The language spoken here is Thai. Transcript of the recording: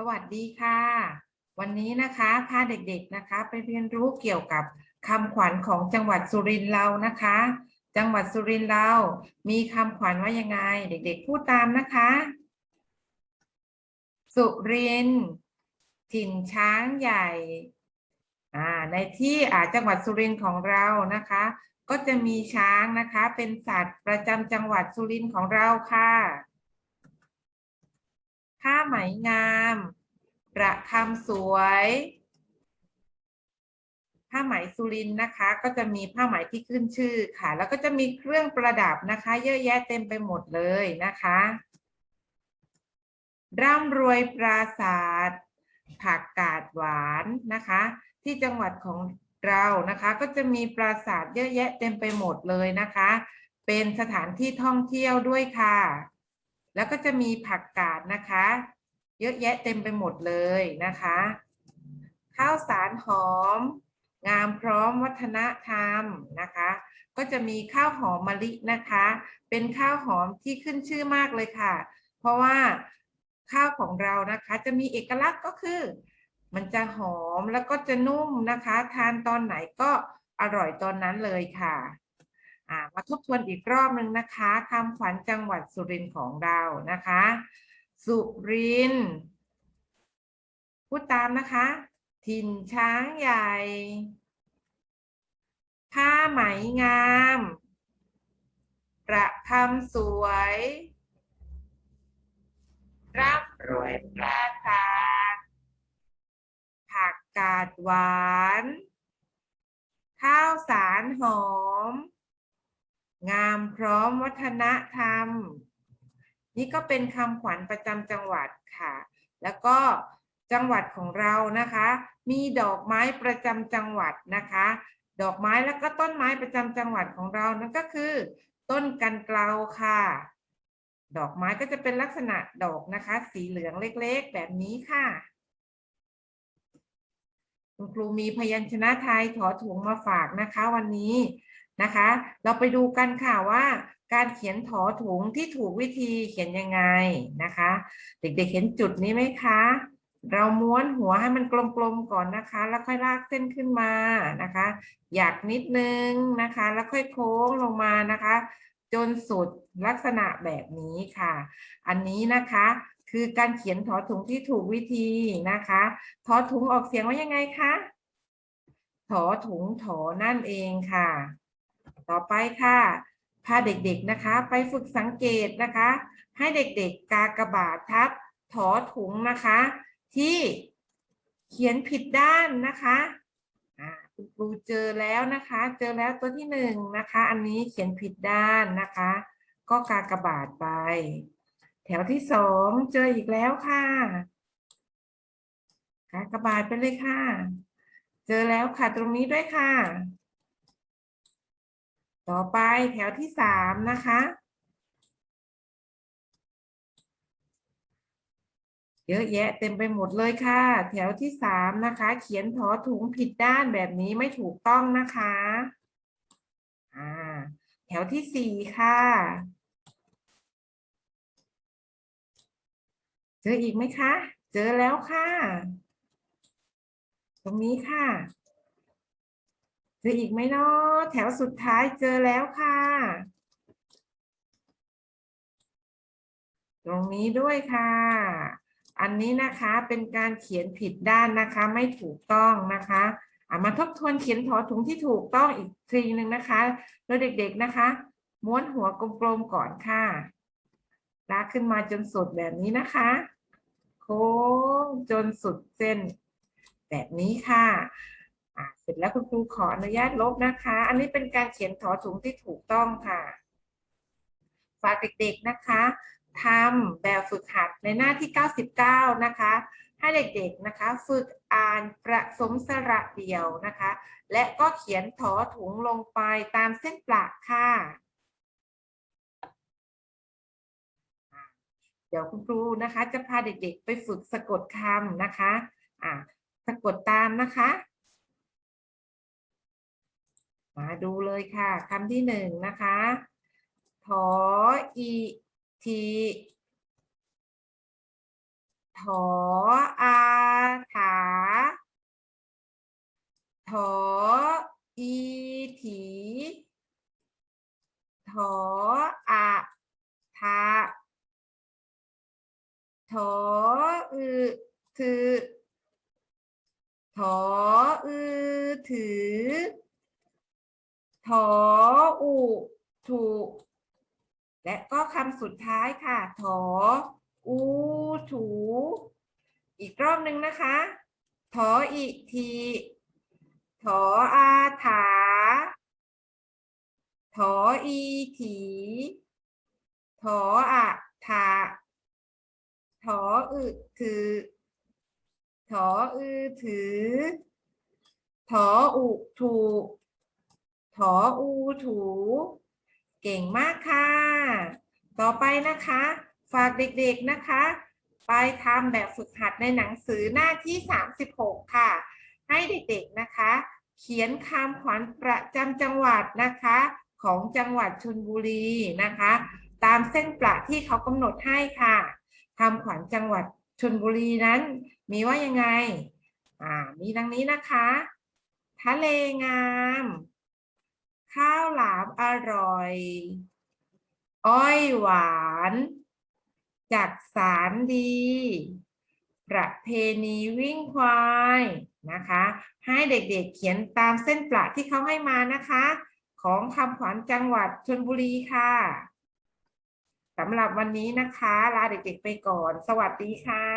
สวัสดีค่ะ วันนี้นะคะพาเด็กๆนะคะ ไปเรียนรู้เกี่ยวกับคำขวัญของจังหวัดสุรินทร์เรานะคะ จังหวัดสุรินทร์เรา มีคำขวัญว่ายังไง เด็กๆพูดตามนะคะ สุรินทร์ถิ่นช้างใหญ่ในที่จังหวัดสุรินทร์ของเรานะคะ ก็จะมีช้างนะคะ เป็นสัตว์ประจำจังหวัดสุรินทร์ของเราค่ะ ผ้าไหมงาม ประคำสวย ผ้าไหมสุรินนะคะ ก็จะมีผ้าไหมที่ขึ้นชื่อค่ะ แล้วก็จะมีเครื่องประดับนะคะ เยอะแยะเต็มไปหมดเลยนะคะ ร่ำรวยปราศาสตร์ผักกาดหวานนะคะ ที่จังหวัดของเรานะคะ ก็จะมีปราสาทเยอะแยะเต็มไปหมดเลยนะคะ เป็นสถานที่ท่องเที่ยวด้วยค่ะ แล้วก็จะมีผักกาดนะคะ เยอะแยะเต็มไปหมดเลยนะคะ ข้าวสารหอม งามพร้อมวัฒนธรรมนะคะ ก็จะมีข้าวหอมมะลินะคะ เป็นข้าวหอมที่ขึ้นชื่อมากเลยค่ะ เพราะว่าข้าวของเรานะคะ จะมีเอกลักษณ์ก็คือ มันจะหอมแล้วก็จะนุ่มนะคะ ทานตอนไหนก็อร่อยตอนนั้นเลยค่ะ มาทบทวนอีกรอบหนึ่งนะคะคำขวัญจังหวัดสุรินทร์ของเรานะคะ สุรินทร์พูดตามนะคะ ถิ่นช้างใหญ่ ผ้าไหมงาม ประคำสวยร่ำรวยปราสาทผักกาดหวาน ข้าวสารหอม งามพร้อมวัฒนธรรม นี่ก็เป็นคำขวัญประจำจังหวัดค่ะ แล้วก็จังหวัดของเรานะคะ มีดอกไม้ประจำจังหวัดนะคะ ดอกไม้แล้วก็ต้นไม้ประจำจังหวัดของเรานั่นก็คือ ต้นกันเกลาค่ะ ดอกไม้ก็จะเป็นลักษณะดอกนะคะ สีเหลืองเล็กๆ แบบนี้ค่ะ คุณครูมีพยัญชนะไทยถอถุงมาฝากนะคะ วันนี้ นะคะ เราไปดูกันค่ะว่า การเขียนถอถุงที่ถูกวิธีเขียนยังไงนะคะ เด็กๆเห็นจุดนี้ไหมคะ เราม้วนหัวให้มันกลมๆก่อนนะคะ แล้วค่อยลากเส้นขึ้นมานะคะ อยากนิดนึงนะคะ แล้วค่อยโค้งลงมานะคะ จนสุดลักษณะแบบนี้ค่ะ อันนี้นะคะคือการเขียนถอถุงที่ถูกวิธีนะคะถอถุงออกเสียงว่ายังไงคะถอถุงถอนั่นเองค่ะ ต่อไปค่ะ พาเด็กๆนะคะ ไปฝึกสังเกตนะคะ ให้เด็กๆกากบาททับถอถุงนะคะ ที่เขียนผิดด้านนะคะคุณครูเจอแล้วนะคะ เจอแล้วตัวที่หนึ่งนะคะ อันนี้เขียนผิดด้านนะคะ ก็กากบาทไป แถวที่สองเจออีกแล้วค่ะ กากบาทไปเลยค่ะ เจอแล้วค่ะตรงนี้ด้วยค่ะ ต่อไปแถวที่สามนะคะ เยอะแยะเต็มไปหมดเลยค่ะ แถวที่สามนะคะ เขียนถอถุงผิดด้านแบบนี้ไม่ถูกต้องนะคะอ่าแถวที่สี่ค่ะ เจออีกไหมคะ เจอแล้วค่ะ ตรงนี้ค่ะ เจออีกไหมเนาะแถวสุดท้ายเจอแล้วค่ะ ตรงนี้ด้วยค่ะ อันนี้นะคะเป็นการเขียนผิดด้านนะคะ ไม่ถูกต้องนะคะอะมาทบทวนเขียนถอถุงที่ถูกต้องอีกทีหนึ่งนะคะโดยเด็กๆนะคะ ม้วนหัวกลมๆก่อนค่ะลากขึ้นมาจนสุดแบบนี้นะคะ โค้งจนสุดเส้น แบบนี้ค่ะ เสร็จแล้วคุณครูขออนุญาตลบนะคะ อันนี้เป็นการเขียนถอถุงที่ถูกต้องค่ะ ฝากเด็กๆนะคะทำแบบฝึกหัดในหน้าที่ 99 นะคะ ให้เด็กๆนะคะฝึกอ่านประสมสระเดี่ยวนะคะ และก็เขียนถอถุงลงไปตามเส้นประค่ะเดี๋ยวคุณครูนะคะ จะพาเด็กๆ ไปฝึกสะกดคำนะคะ อ่า สะกดตามนะคะ มาดูเลยค่ะคำที่หนึ่งนะคะถออีทีถออาถาถออีถีถออะทาถออือถือถออือถือ ถออุถูและก็คำสุดท้ายค่ะ ถออูถู อีกรอบหนึ่งนะคะ ถออีทีถออาถา ถออีถี ถออะทาถออึถือ ถออือถือ ถออุถู ถออูถู เก่งมากค่ะ ต่อไปนะคะ ฝากเด็กๆนะคะ ไปทำแบบฝึกหัดในหนังสือหน้าที่ 36 ค่ะ ให้เด็กๆนะคะ เขียนคำขวัญประจำจังหวัดนะคะ ของจังหวัดชลบุรีนะคะ ตามเส้นประที่เขากำหนดให้ค่ะคำขวัญจังหวัดชลบุรีนั้น มีว่ายังไง อ่า มีดังนี้นะคะ ทะเลงาม ข้าวหลามอร่อย อ้อยหวาน จักสารดี ประเพณีวิ่งควายนะคะ ให้เด็กๆเขียนตามเส้นประที่เขาให้มานะคะ ของคำขวัญจังหวัดชลบุรีค่ะสำหรับวันนี้นะคะ ลาเด็กๆไปก่อน สวัสดีค่ะ